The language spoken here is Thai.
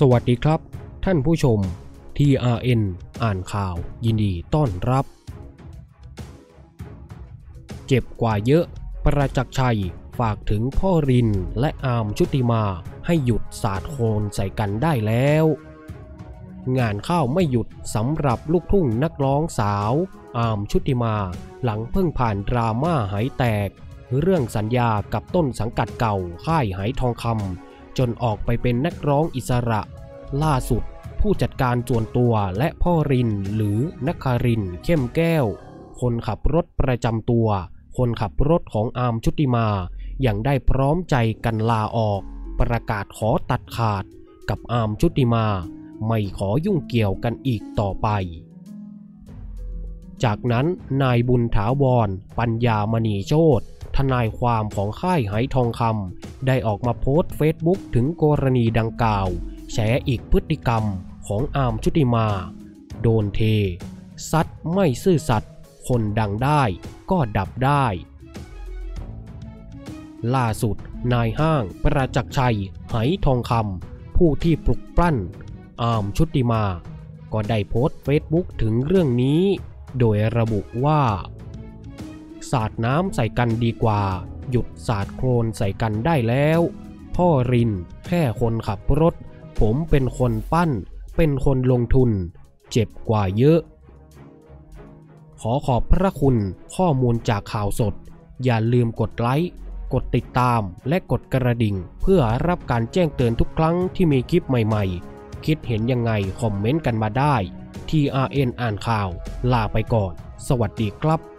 สวัสดีครับ ท่านผู้ชม TRN อ่านข่าว ยินดีต้อนรับ เจ็บกว่าเยอะ ประจักษ์ชัยฝากถึงพ่อรินและอามชุติมาให้หยุดสาดโคลนใส่กันได้แล้ว งานข้าวไม่หยุดสำหรับลูกทุ่งนักร้องสาว อามชุติมาหลังเพิ่งผ่านดราม่าหายแตก เรื่องสัญญากับต้นสังกัดเก่าค่ายหายทองคำ จนออกไปเป็นนักร้องอิสระ ล่าสุด ผู้จัดการจวนตัวและพ่อรินหรือนักคารินเข้มแก้ว คนขับรถประจำตัว คนขับรถของอาร์มชุติมา อย่างได้พร้อมใจกันลาออก ประกาศขอตัดขาด กับอาร์มชุติมา ไม่ขอยุ่งเกี่ยวกันอีกต่อไปจากนั้นนายบุญถาวร ปัญญามณีโชตทนายความของค่ายไหทองคำ ได้ออกมาโพสต์เฟซบุ๊กถึงกรณีดังกล่าว แฉอีกพฤติกรรมของอาร์มชุติมา โดนเท ซัดไม่ซื่อสัตย์คนดังได้ก็ดับได้ ล่าสุดนายห้างประจักษ์ชัยไหทองคำผู้ที่ปลุกปล้นอาร์มชุติมา ก็ได้โพสต์เฟซบุ๊กถึงเรื่องนี้ โดยระบุว่า สาดน้ำใส่กันดีกว่า หยุดสาดโคลนใส่กันได้แล้ว พ่อริน แค่คนขับรถ ผมเป็นคนปั้น เป็นคนลงทุน เจ็บกว่าเยอะ ขอขอบพระคุณข้อมูลจากข่าวสด อย่าลืมกดไลค์กดติดตามและกดกระดิ่ง เพื่อรับการแจ้งเตือนทุกครั้งที่มีคลิปใหม่ๆ คิดเห็นยังไงคอมเมนต์กันมาได้ TRN อ่านข่าว ลาไปก่อน สวัสดีครับ